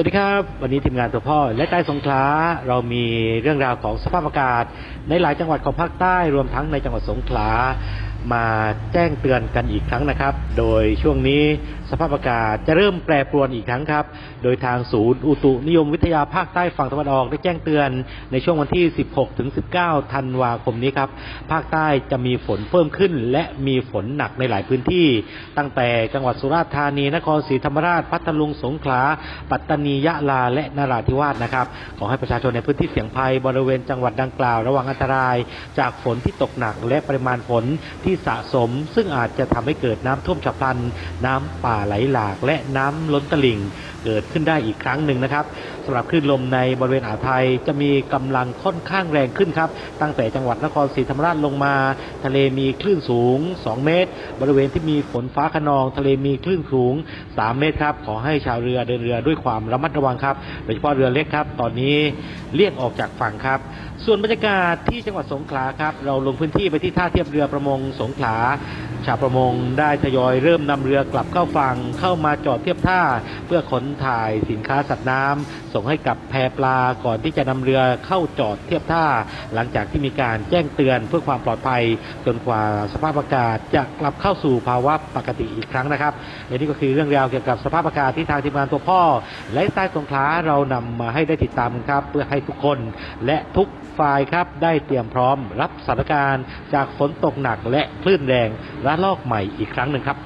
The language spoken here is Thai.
วัสดีครับ วันนี้ทีมงานตัวพ่อและใต้สงขลาเรามีเรื่องราวของสภาพอากาศ ในหลายจังหวัดของภาคใต้รวมทั้งในจังหวัดสงขลามาแจ้งเตือนกันอีกครั้งนะครับ โดยช่วงนี้สภาพอากาศจะเริ่มแปรปรวนอีกครั้งครับ โดยทางศูนย์อุตุนิยมวิทยาภาคใต้ฝั่งตะวันออกได้แจ้งเตือนในช่วงวันที่ 16 ถึง 19 ธันวาคมนี้ครับ ภาคใต้จะมีฝนเพิ่มขึ้น และมีฝนหนักในหลายพื้นที่ ตั้งแต่จังหวัดสุราษฎร์ธานี นครศรีธรรมราช พัทลุง สงขลา ปัตตานี ยะลา และนราธิวาสนะครับ ขอให้ประชาชนในพื้นที่เสี่ยงภัยบริเวณจังหวัดดังกล่าว ระวังอันตราย จากฝนที่ตกหนักและปริมาณฝนที่ที่สะสม ซึ่งอาจจะทำให้เกิดน้ำท่วมฉับพลัน น้ำป่าไหลหลากและน้ำล้นตลิ่ง เกิดขึ้นได้อีกครั้งหนึ่งนะครับสำหรับคลื่นลมในบริเวณอ่าวไทยจะมีกำลังค่อนข้างแรงขึ้นครับ ตั้งแต่จังหวัดนครศรีธรรมราชลงมา ทะเลมีคลื่นสูง 2 เมตร บริเวณที่มีฝนฟ้าขนอง ทะเลมีคลื่นสูง 3 เมตรครับขอให้ชาวเรือเดินเรือด้วยความระมัดระวังครับโดยเฉพาะเรือเล็กครับ ตอนนี้เลี่ยงออกจากฝั่งครับ ส่วนบรรยากาศที่จังหวัดสงขลาครับ เราลงพื้นที่ไปที่ท่าเทียบเรือประมงสงขลา ชาวประมงได้ทยอยเริ่มนำเรือกลับเข้าฝั่งเข้ามาจอดเทียบท่า เพื่อขนถ่ายสินค้าสัตว์น้ำส่งให้กับแพปลาก่อนที่จะนำเรือเข้าจอดเทียบท่า หลังจากที่มีการแจ้งเตือนเพื่อความปลอดภัยจนกว่าสภาพอากาศจะกลับเข้าสู่ภาวะปกติอีกครั้งนะครับและนี่ก็คือเรื่องราวเกี่ยวกับสภาพอากาศที่ทางทีมงานตัวพ่อ และใต้สงขลาเรานำมาให้ได้ติดตามกันครับ เพื่อให้ทุกคนและทุกฝ่ายครับได้เตรียมพร้อมรับสถานการณ์จากฝนตกหนักและคลื่นแรงระลอกใหม่อีกครั้งหนึ่งครับ